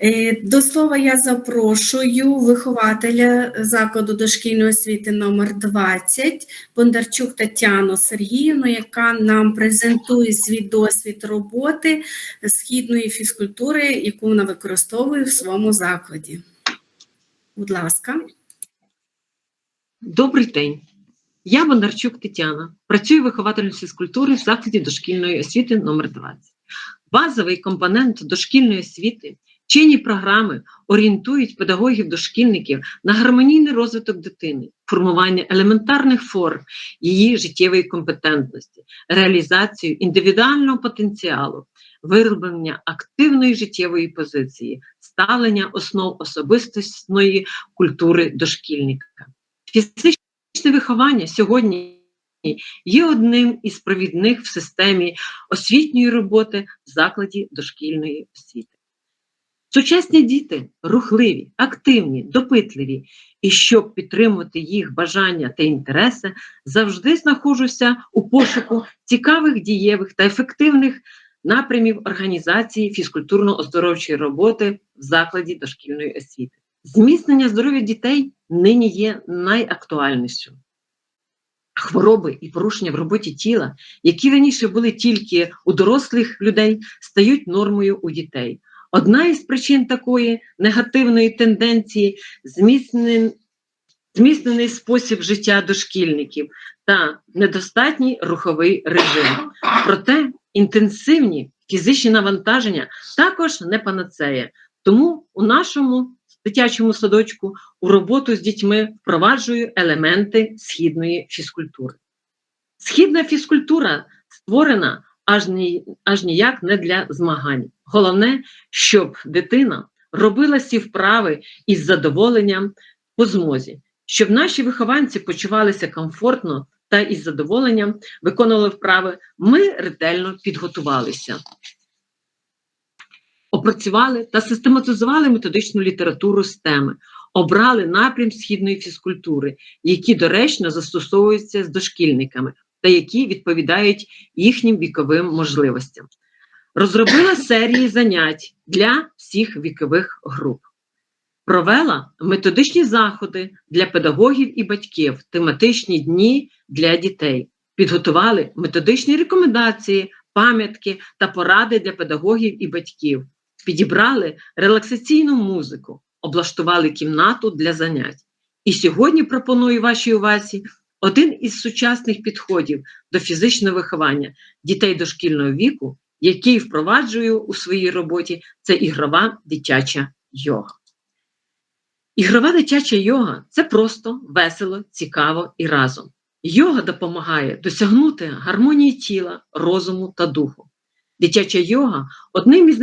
Е, До слова я запрошую вихователя закладу дошкільної освіти номер 20 Бондарчук Тетяну Сергіївну, яка нам презентує свій досвід роботи східної фізкультури, яку вона використовує в своєму закладі. Будь ласка. Добрий день. Я Бондарчук Тетяна. Працюю вихователем фізкультури в закладі дошкільної освіти номер 20 Базовий компонент дошкільної освіти, чинні програми орієнтують педагогів-дошкільників на гармонійний розвиток дитини, формування елементарних форм її життєвої компетентності, реалізацію індивідуального потенціалу, вироблення активної життєвої позиції, ставлення основ особистісної культури дошкільника. Фізичне виховання сьогодні є одним із провідних в системі освітньої роботи в закладі дошкільної освіти. Сучасні діти рухливі, активні, допитливі, і щоб підтримувати їх бажання та інтереси, завжди знаходжуся у пошуку цікавих, дієвих та ефективних напрямів організації фізкультурно-оздоровчої роботи в закладі дошкільної освіти. Зміцнення здоров'я дітей нині є найактуальнішим. Хвороби і порушення в роботі тіла, які раніше були тільки у дорослих людей, стають нормою у дітей. Одна із причин такої негативної тенденції зміцнений, зміцнений спосіб життя дошкільників та недостатній руховий режим. Проте інтенсивні фізичні навантаження також не панацея. Тому у нашому дитячому садочку у роботу з дітьми впроваджую елементи східної фізкультури. Східна фізкультура створена аж, ні, аж ніяк не для змагань. Головне, щоб дитина робила ці вправи із задоволенням по змозі, щоб наші вихованці почувалися комфортно та із задоволенням виконували вправи, ми ретельно підготувалися. Опрацювали та систематизували методичну літературу з теми, обрали напрям східної фізкультури, які доречно застосовуються з дошкільниками та які відповідають їхнім віковим можливостям. Розробила серії занять для всіх вікових груп. Провела методичні заходи для педагогів і батьків, тематичні дні для дітей. Підготували методичні рекомендації, пам'ятки та поради для педагогів і батьків. Підібрали релаксаційну музику, облаштували кімнату для занять. І сьогодні пропоную вашій увазі один із сучасних підходів до фізичного виховання дітей дошкільного віку, який впроваджую у своїй роботі, це ігрова дитяча йога. Ігрова дитяча йога це просто весело, цікаво і разом. Йога допомагає досягнути гармонії тіла, розуму та духу. Дитяча йога одним із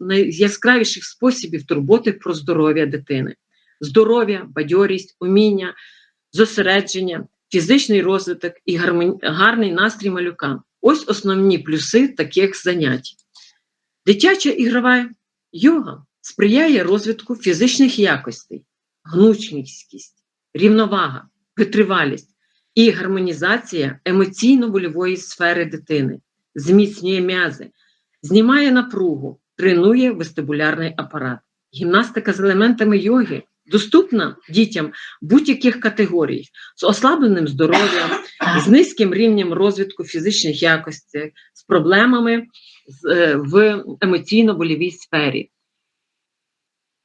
найяскравіших способів турботи про здоров'я дитини. Здоров'я, бадьорість, уміння, зосередження, фізичний розвиток і гарний настрій малюка. Ось основні плюси таких занять. Дитяча ігрова йога сприяє розвитку фізичних якостей, гнучкість, рівновага, витривалість і гармонізація емоційно-вольової сфери дитини, зміцнює м'язи, знімає напругу, тренує вестибулярний апарат. Гімнастика з елементами йоги доступна дітям будь-яких категорій з ослабленим здоров'ям, з низьким рівнем розвитку фізичних якостей, з проблемами в емоційно-больовій сфері,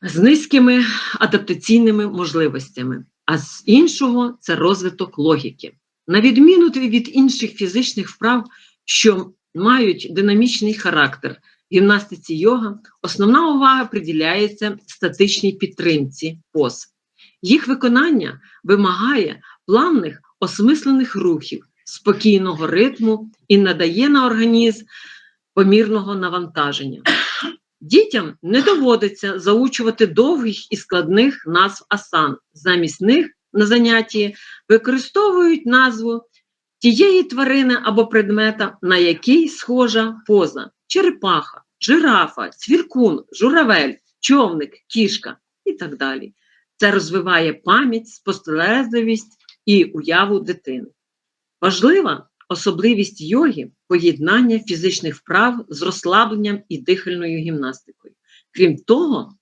з низькими адаптаційними можливостями, а з іншого це розвиток логіки. На відміну від інших фізичних вправ, що мають динамічний характер, гімнастиці йога основна увага приділяється статичній підтримці поз. Їх виконання вимагає плавних осмислених рухів, спокійного ритму і надає на організм помірного навантаження. Дітям не доводиться заучувати довгих і складних назв асан. Замість них на занятті використовують назву тієї тварини або предмета, на який схожа поза черепаха, жирафа, цвіркун, журавель, човник, кішка і так далі. Це розвиває пам'ять, спостережливість і уяву дитини. Важлива особливість йоги поєднання фізичних вправ з розслабленням і дихальною гімнастикою. Крім того,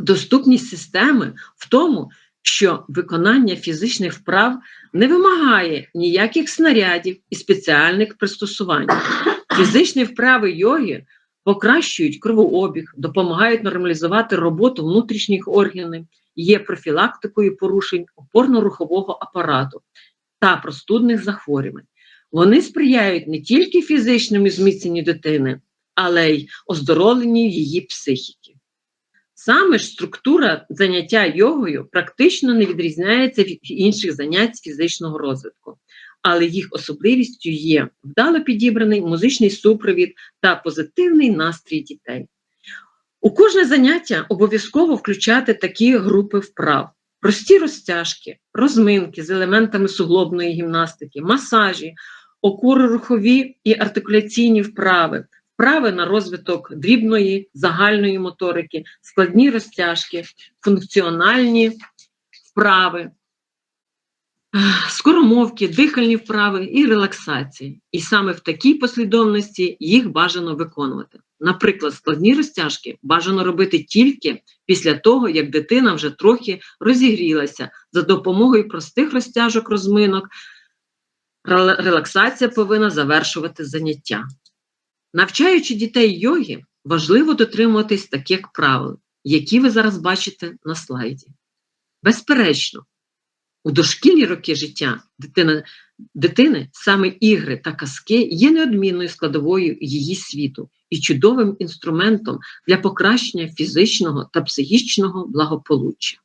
доступність системи в тому, що виконання фізичних вправ не вимагає ніяких снарядів і спеціальних пристосувань. Фізичні вправи йоги покращують кровообіг, допомагають нормалізувати роботу внутрішніх органів, є профілактикою порушень опорно-рухового апарату та простудних захворювань. Вони сприяють не тільки фізичному зміцненню дитини, але й оздоровленню її психіки. Саме ж структура заняття йогою практично не відрізняється від інших занять фізичного розвитку, але їх особливістю є вдало підібраний музичний супровід та позитивний настрій дітей. У кожне заняття обов'язково включати такі групи вправ: прості розтяжки, розминки з елементами суглобної гімнастики, масажі, окурорухові і артикуляційні вправи, вправи на розвиток дрібної, загальної моторики, складні розтяжки, функціональні вправи, скоромовки, дихальні вправи і релаксації. І саме в такій послідовності їх бажано виконувати. Наприклад, складні розтяжки бажано робити тільки після того, як дитина вже трохи розігрілася за допомогою простих розтяжок розминок. Релаксація повинна завершувати заняття. Навчаючи дітей йоги, важливо дотримуватись таких правил, які ви зараз бачите на слайді. Безперечно, у дошкільні роки життя дитина, дитини саме ігри та казки є неодмінною складовою її світу і чудовим інструментом для покращення фізичного та психічного благополуччя.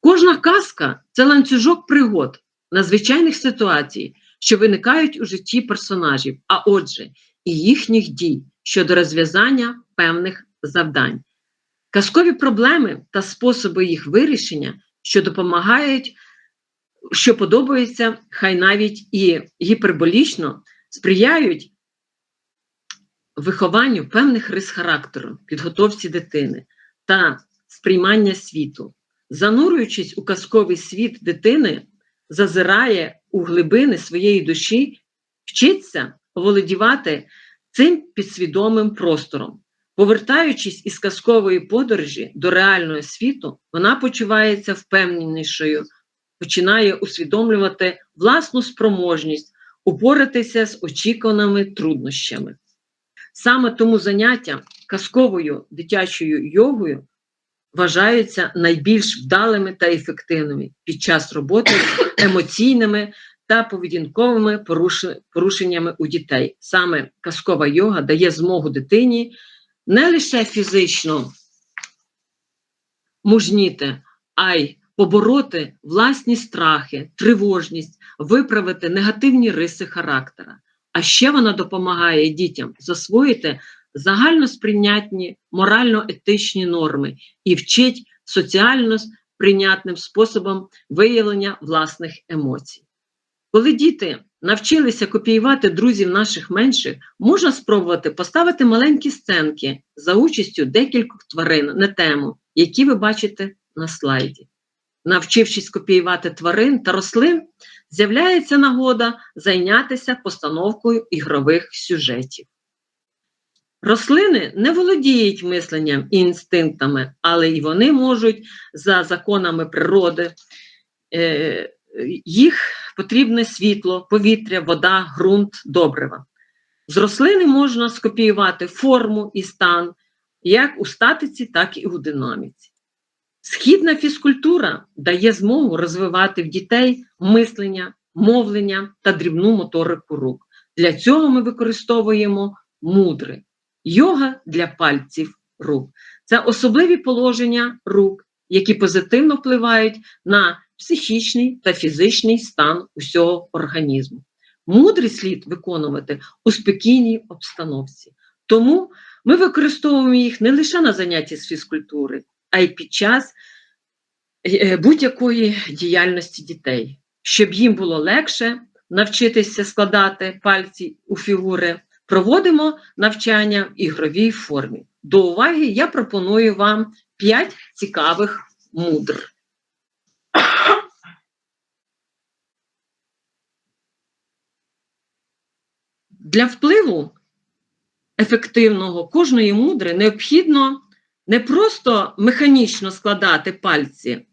Кожна казка це ланцюжок пригод, надзвичайних ситуацій, що виникають у житті персонажів, а отже, і їхніх дій щодо розв'язання певних завдань. Казкові проблеми та способи їх вирішення, що допомагають, що подобаються, хай навіть і гіперболічно, сприяють вихованню певних рис характеру, підготовці дитини та сприймання світу. Занурюючись у казковий світ дитини, зазирає у глибини своєї душі, вчиться володівати цим підсвідомим простором. Повертаючись із казкової подорожі до реального світу, вона почувається впевненішою, починає усвідомлювати власну спроможність упоратися з очікуваними труднощами. Саме тому заняття казковою дитячою йогою вважаються найбільш вдалими та ефективними під час роботи з емоційними та поведінковими порушеннями у дітей. Саме казкова йога дає змогу дитині не лише фізично мужніти, а й побороти власні страхи, тривожність, виправити негативні риси характера. А ще вона допомагає дітям засвоїти загальносприйнятні морально-етичні норми і вчить соціально прийнятним способом виявлення власних емоцій. Коли діти навчилися копіювати друзів наших менших, можна спробувати поставити маленькі сценки за участю декількох тварин на тему, які ви бачите на слайді. Навчившись копіювати тварин та рослин, з'являється нагода зайнятися постановкою ігрових сюжетів. Рослини не володіють мисленням і інстинктами, але й вони можуть за законами природи, е, їх потрібне світло, повітря, вода, ґрунт, добрива. З рослини можна скопіювати форму і стан як у статиці, так і у динаміці. Східна фізкультура дає змогу розвивати в дітей мислення, мовлення та дрібну моторику рук. Для цього ми використовуємо мудри. Йога для пальців рук. Це особливі положення рук, які позитивно впливають на психічний та фізичний стан усього організму. Мудрий слід виконувати у спокійній обстановці. Тому ми використовуємо їх не лише на занятті з фізкультури, а й під час е, будь-якої діяльності дітей, щоб їм було легше навчитися складати пальці у фігури, проводимо навчання в ігровій формі. До уваги я пропоную вам 5 цікавих мудр. Для впливу ефективного, кожної мудри необхідно не просто механічно складати пальці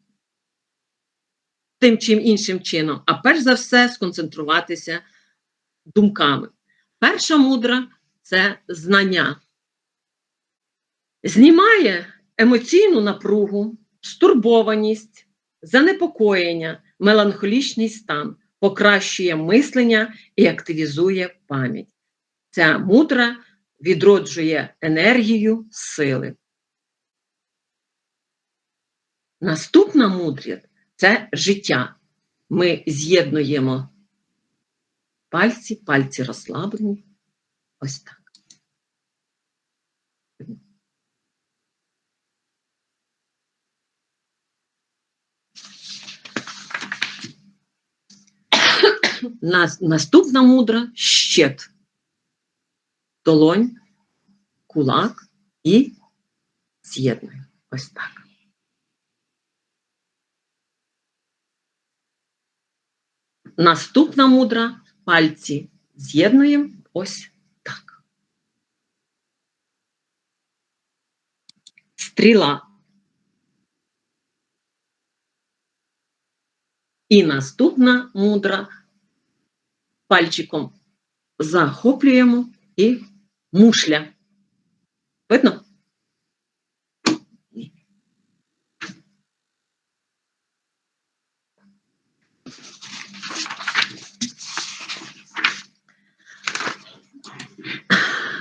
тим чи іншим чином, а перш за все сконцентруватися думками. Перша мудра це знання. Знімає емоційну напругу, стурбованість, занепокоєння, меланхолічний стан, покращує мислення і активізує пам'ять. Ця мудра відроджує енергію сили. Наступна мудрість це життя. Ми з'єднуємо пальці, пальці розслаблені. Ось так. Наступна мудра щит. Долонь, кулак і з'єднуємо. Ось так. Наступна мудра пальці з'єднуємо ось так. Стріла. І наступна мудра пальчиком захоплюємо і мушля. Видно?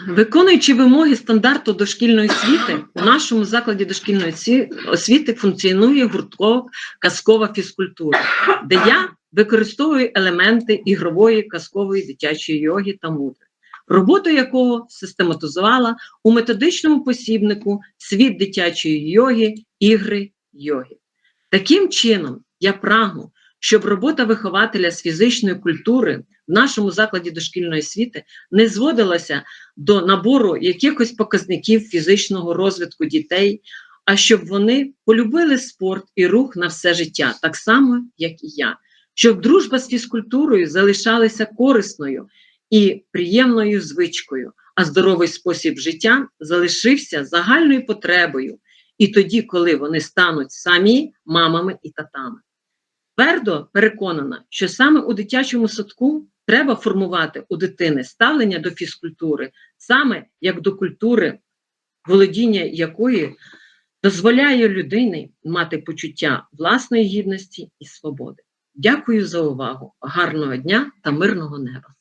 Виконуючи вимоги стандарту дошкільної освіти, у нашому закладі дошкільної освіти функціонує гурток казкова фізкультура, де я використовую елементи ігрової казкової дитячої йоги та мудри, роботу якого систематизувала у методичному посібнику Світ дитячої йоги, ігри йоги. Таким чином, я прагну, щоб робота вихователя з фізичної культури в нашому закладі дошкільної освіти не зводилася до набору якихось показників фізичного розвитку дітей, а щоб вони полюбили спорт і рух на все життя, так само, як і я, щоб дружба з фізкультурою залишалася корисною і приємною звичкою, а здоровий спосіб життя залишився загальною потребою, і тоді, коли вони стануть самі мамами і татами. Твердо переконана, що саме у дитячому садку треба формувати у дитини ставлення до фізкультури, саме як до культури, володіння якої дозволяє людині мати почуття власної гідності і свободи. Дякую за увагу. Гарного дня та мирного неба!